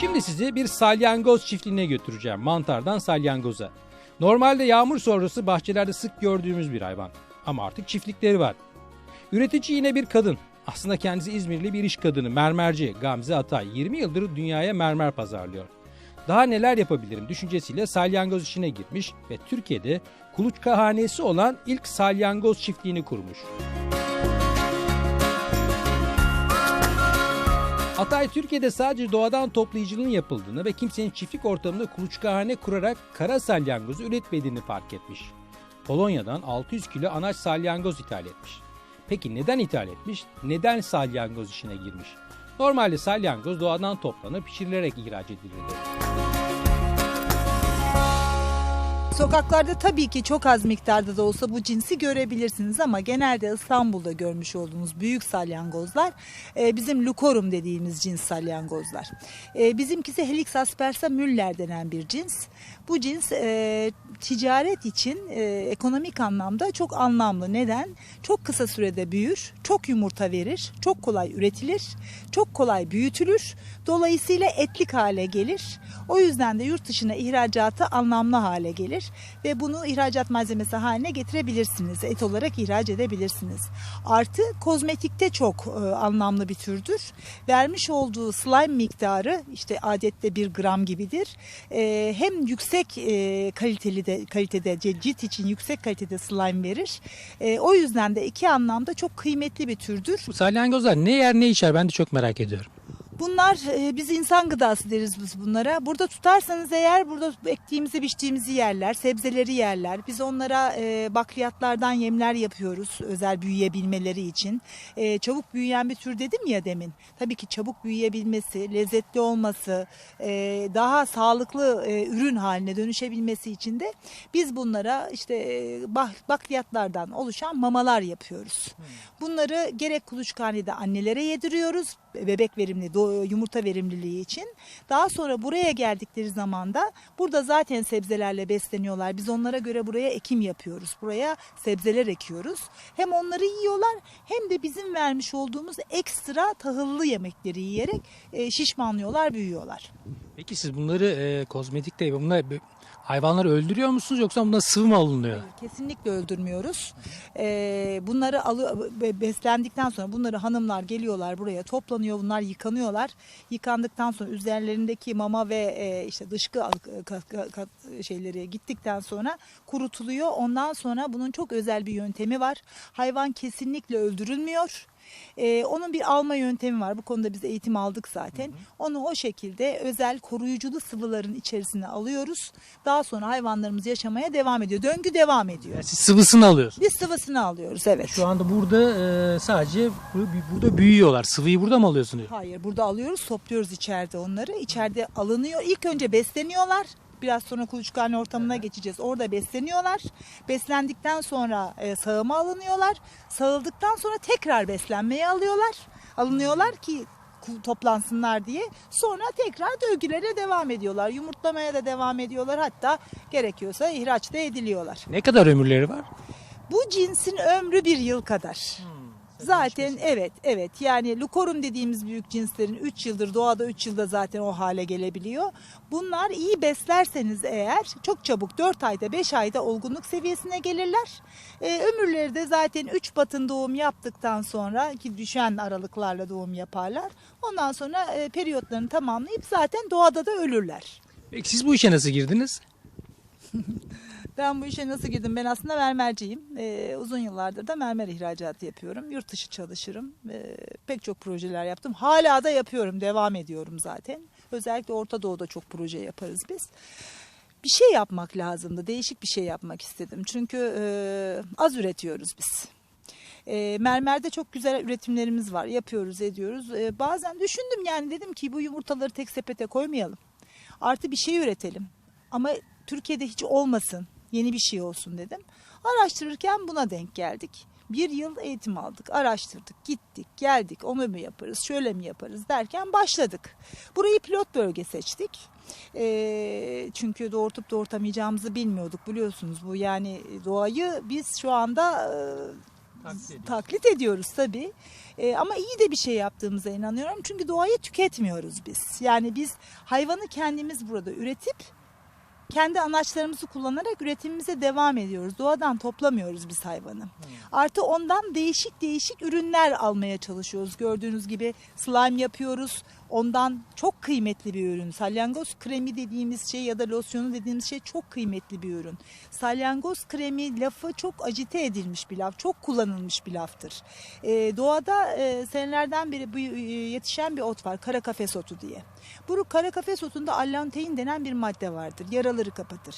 Şimdi sizi bir salyangoz çiftliğine götüreceğim. Mantardan salyangoza. Normalde yağmur sonrası bahçelerde sık gördüğümüz bir hayvan. Ama artık çiftlikleri var. Üretici yine bir kadın. Aslında kendisi İzmirli bir iş kadını, mermerci Gamze Atay. 20 yıldır dünyaya mermer pazarlıyor. Daha neler yapabilirim düşüncesiyle salyangoz işine girmiş ve Türkiye'de kuluçka hanesi olan ilk salyangoz çiftliğini kurmuş. Atay Türkiye'de sadece doğadan toplayıcılığın yapıldığını ve kimsenin çiftlik ortamında kuluçkahane kurarak kara salyangozu üretmediğini fark etmiş. Polonya'dan 600 kilo anaç salyangoz ithal etmiş. Peki neden ithal etmiş? Neden salyangoz işine girmiş? Normalde salyangoz doğadan toplanır, pişirilerek ihraç edilirdi. Sokaklarda tabii ki çok az miktarda da olsa bu cinsi görebilirsiniz ama genelde İstanbul'da görmüş olduğunuz büyük salyangozlar e, bizim lukorum dediğimiz cins salyangozlar. E, bizimkisi Helix aspersa müller denen bir cins. Bu cins e, ticaret için e, ekonomik anlamda çok anlamlı. Neden? Çok kısa sürede büyür, çok yumurta verir, çok kolay üretilir, çok kolay büyütülür. Dolayısıyla etlik hale gelir. O yüzden de yurt dışına ihracatı anlamlı hale gelir ve bunu ihracat malzemesi haline getirebilirsiniz. Et olarak ihraç edebilirsiniz. Artı kozmetikte çok e, anlamlı bir türdür. Vermiş olduğu slime miktarı işte adette bir gram gibidir. E, hem yüksek e, kaliteli de kalitede cilt için yüksek kalitede slime verir. E, o yüzden de iki anlamda çok kıymetli bir türdür. Salyangozlar ne yer ne içer ben de çok merak ediyorum. Bunlar e, biz insan gıdası deriz biz bunlara. Burada tutarsanız eğer burada ektiğimizi biçtiğimizi yerler, sebzeleri yerler. Biz onlara e, bakliyatlardan yemler yapıyoruz özel büyüyebilmeleri için. E, çabuk büyüyen bir tür dedim ya demin. Tabii ki çabuk büyüyebilmesi, lezzetli olması, e, daha sağlıklı e, ürün haline dönüşebilmesi için de biz bunlara işte e, bak- bakliyatlardan oluşan mamalar yapıyoruz. Bunları gerek kuluçkanede annelere yediriyoruz bebek verimli doğ- yumurta verimliliği için. Daha sonra buraya geldikleri zaman da burada zaten sebzelerle besleniyorlar. Biz onlara göre buraya ekim yapıyoruz. Buraya sebzeler ekiyoruz. Hem onları yiyorlar hem de bizim vermiş olduğumuz ekstra tahıllı yemekleri yiyerek e, şişmanlıyorlar, büyüyorlar. Peki siz bunları e, kozmetikte bunlar hayvanları öldürüyor musunuz yoksa bunlar sıvı mı alınıyor? Kesinlikle öldürmüyoruz. Ee, bunları alı, be- beslendikten sonra bunları hanımlar geliyorlar buraya toplanıyor bunlar yıkanıyorlar. Yıkandıktan sonra üzerlerindeki mama ve e, işte dışkı şeyleri gittikten sonra kurutuluyor. Ondan sonra bunun çok özel bir yöntemi var. Hayvan kesinlikle öldürülmüyor. Ee, onun bir alma yöntemi var. Bu konuda biz eğitim aldık zaten. Onu o şekilde özel koruyuculu sıvıların içerisine alıyoruz. Daha sonra hayvanlarımız yaşamaya devam ediyor. Döngü devam ediyor. Siz sıvısını alıyorsunuz. Biz sıvısını alıyoruz evet. Şu anda burada e, sadece bu- burada büyüyorlar. Sıvıyı burada mı alıyorsunuz? Hayır burada alıyoruz topluyoruz içeride onları. İçeride alınıyor. İlk önce besleniyorlar. Biraz sonra kuluçkane ortamına geçeceğiz. Orada besleniyorlar. Beslendikten sonra e, sağıma alınıyorlar. Sağıldıktan sonra tekrar beslenmeye alıyorlar. Alınıyorlar ki ku- toplansınlar diye. Sonra tekrar dövgülere devam ediyorlar. Yumurtlamaya da devam ediyorlar. Hatta gerekiyorsa ihraç da ediliyorlar. Ne kadar ömürleri var? Bu cinsin ömrü bir yıl kadar. Zaten evet evet yani lukorum dediğimiz büyük cinslerin 3 yıldır doğada 3 yılda zaten o hale gelebiliyor. Bunlar iyi beslerseniz eğer çok çabuk 4 ayda 5 ayda olgunluk seviyesine gelirler. Ee, ömürleri de zaten 3 batın doğum yaptıktan sonra ki düşen aralıklarla doğum yaparlar. Ondan sonra e, periyotlarını tamamlayıp zaten doğada da ölürler. Peki siz bu işe nasıl girdiniz? Ben bu işe nasıl girdim? Ben aslında mermerciyim. Ee, uzun yıllardır da mermer ihracatı yapıyorum. Yurt dışı çalışırım. Ee, pek çok projeler yaptım. Hala da yapıyorum. Devam ediyorum zaten. Özellikle Orta Doğu'da çok proje yaparız biz. Bir şey yapmak lazımdı. Değişik bir şey yapmak istedim. Çünkü e, az üretiyoruz biz. E, mermerde çok güzel üretimlerimiz var. Yapıyoruz, ediyoruz. E, bazen düşündüm yani dedim ki bu yumurtaları tek sepete koymayalım. Artı bir şey üretelim. Ama Türkiye'de hiç olmasın. Yeni bir şey olsun dedim. Araştırırken buna denk geldik. Bir yıl eğitim aldık, araştırdık, gittik, geldik, onu mu yaparız, şöyle mi yaparız derken başladık. Burayı pilot bölge seçtik. Ee, çünkü doğurtup doğurtamayacağımızı bilmiyorduk biliyorsunuz. Bu yani doğayı biz şu anda e, taklit ediyoruz tabii. E, ama iyi de bir şey yaptığımıza inanıyorum. Çünkü doğayı tüketmiyoruz biz. Yani biz hayvanı kendimiz burada üretip kendi anaçlarımızı kullanarak üretimimize devam ediyoruz. Doğadan toplamıyoruz biz hayvanı. Artı ondan değişik değişik ürünler almaya çalışıyoruz. Gördüğünüz gibi slime yapıyoruz. Ondan çok kıymetli bir ürün. Salyangoz kremi dediğimiz şey ya da losyonu dediğimiz şey çok kıymetli bir ürün. Salyangoz kremi lafı çok acite edilmiş bir laf. Çok kullanılmış bir laftır. Ee, doğada e, senelerden beri bu, e, yetişen bir ot var. Kara kafes otu diye. Bu kara kafes otunda allantein denen bir madde vardır. Yaraları kapatır.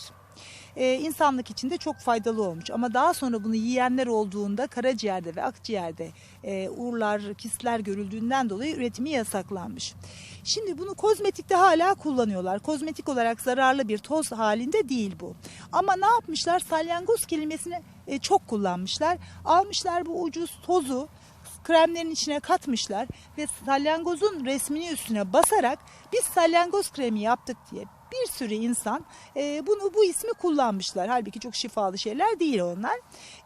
Ee, insanlık için de çok faydalı olmuş. Ama daha sonra bunu yiyenler olduğunda karaciğerde ve akciğerde e, uğurlar, kistler görüldüğünden dolayı üretimi yasaklanmış. Şimdi bunu kozmetikte hala kullanıyorlar. Kozmetik olarak zararlı bir toz halinde değil bu. Ama ne yapmışlar? Salyangoz kelimesini e, çok kullanmışlar. Almışlar bu ucuz tozu kremlerin içine katmışlar ve salyangozun resmini üstüne basarak biz salyangoz kremi yaptık diye bir sürü insan e, bunu bu ismi kullanmışlar. Halbuki çok şifalı şeyler değil onlar.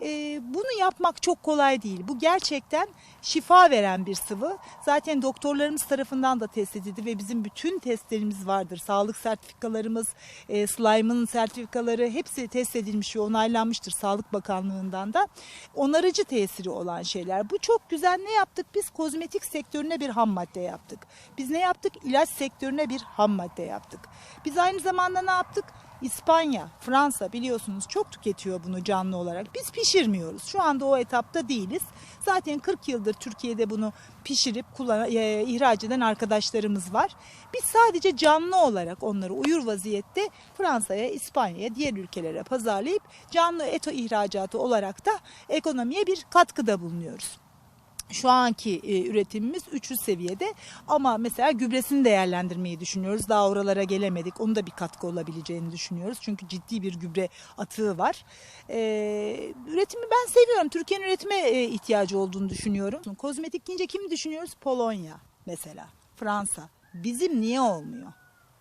E, bunu yapmak çok kolay değil. Bu gerçekten şifa veren bir sıvı. Zaten doktorlarımız tarafından da test edildi ve bizim bütün testlerimiz vardır. Sağlık sertifikalarımız, e, slime'ın sertifikaları hepsi test edilmiş ve onaylanmıştır Sağlık Bakanlığı'ndan da. Onarıcı tesiri olan şeyler. Bu çok güzel. Ne yaptık? Biz kozmetik sektörüne bir ham madde yaptık. Biz ne yaptık? İlaç sektörüne bir ham madde yaptık. Biz aynı zamanda ne yaptık? İspanya, Fransa biliyorsunuz çok tüketiyor bunu canlı olarak. Biz pişirmiyoruz. Şu anda o etapta değiliz. Zaten 40 yıldır Türkiye'de bunu pişirip kullan e, ihraç eden arkadaşlarımız var. Biz sadece canlı olarak onları uyur vaziyette Fransa'ya, İspanya'ya, diğer ülkelere pazarlayıp canlı et ihracatı olarak da ekonomiye bir katkıda bulunuyoruz. Şu anki e, üretimimiz 300 seviyede ama mesela gübresini değerlendirmeyi düşünüyoruz. Daha oralara gelemedik. Onun da bir katkı olabileceğini düşünüyoruz. Çünkü ciddi bir gübre atığı var. E, üretimi ben seviyorum. Türkiye'nin üretime e, ihtiyacı olduğunu düşünüyorum. Kozmetik deyince kimi düşünüyoruz? Polonya mesela, Fransa. Bizim niye olmuyor?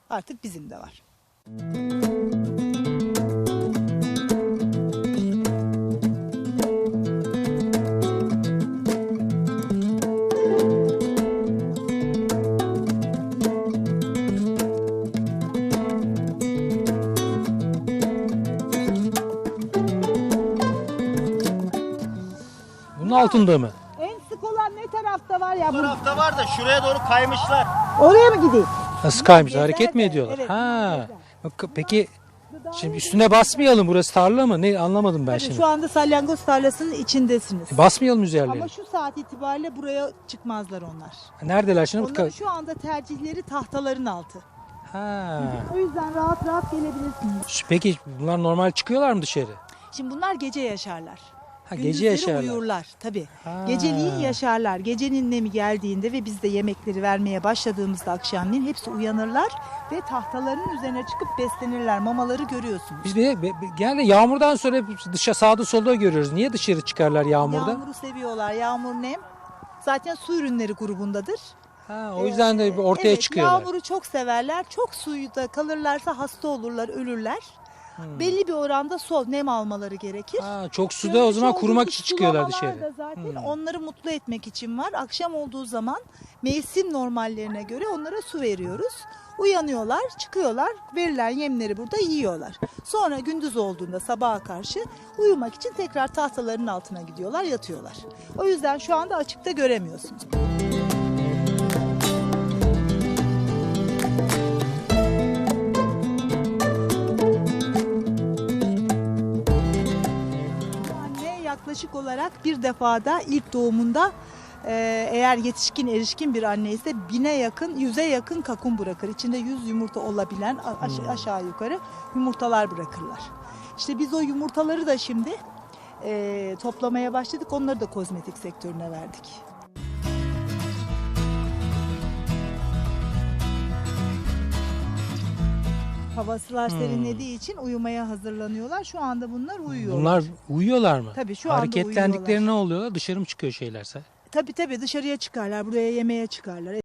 Artık bizim de var. Bunun altında mı? En sık olan ne tarafta var ya? Bu tarafta var da şuraya doğru kaymışlar. Oraya mı gideyim? Nasıl kaymış? Hareket mi ediyorlar? evet, ha. Bak, Peki şimdi üstüne basmayalım. Burası tarla mı? Ne anlamadım ben Tabii şimdi. şu anda salyangoz tarlasının içindesiniz. Basmayalım üzerlerine. Ama şu saat itibariyle buraya çıkmazlar onlar. Neredeler şimdi? Onların şu anda tercihleri tahtaların altı. Ha. O yüzden rahat rahat gelebilirsiniz. Peki bunlar normal çıkıyorlar mı dışarı? Şimdi bunlar gece yaşarlar. Ha, gece Gündüzleri yaşarlar. uyurlar tabii. Ha. Geceliğin yaşarlar. Gecenin nemi geldiğinde ve biz de yemekleri vermeye başladığımızda akşamleyin hepsi uyanırlar ve tahtaların üzerine çıkıp beslenirler. Mamaları görüyorsunuz. Biz de, be- be- genelde yağmurdan sonra hep dışa sağda solda görüyoruz. Niye dışarı çıkarlar yağmurda? Yağmuru seviyorlar. Yağmur nem. Zaten su ürünleri grubundadır. Ha, o yüzden de ortaya evet, çıkıyorlar. Yağmuru çok severler. Çok suyda kalırlarsa hasta olurlar, ölürler. Belli bir oranda su, nem almaları gerekir. Hmm. Ha, çok suda Görmüş o zaman kurumak için çıkıyorlar dışarı. Da zaten Hmm. onları mutlu etmek için var. Akşam olduğu zaman mevsim normallerine göre onlara su veriyoruz. Uyanıyorlar, çıkıyorlar, verilen yemleri burada yiyorlar. Sonra gündüz olduğunda sabaha karşı uyumak için tekrar tahtaların altına gidiyorlar, yatıyorlar. O yüzden şu anda açıkta göremiyorsunuz. Yaklaşık olarak bir defada ilk doğumunda e, eğer yetişkin erişkin bir anne ise bine yakın, yüze yakın kakun bırakır. İçinde yüz yumurta olabilen aş- aşağı yukarı yumurtalar bırakırlar. İşte biz o yumurtaları da şimdi e, toplamaya başladık. Onları da kozmetik sektörüne verdik. Havasılar serinlediği için uyumaya hazırlanıyorlar. Şu anda bunlar uyuyorlar. Bunlar uyuyorlar mı? Tabii, şu anda Hareketlendikleri uyuyorlar. ne oluyorlar? Dışarı mı çıkıyor şeylerse? Tabii tabii dışarıya çıkarlar, buraya yemeğe çıkarlar.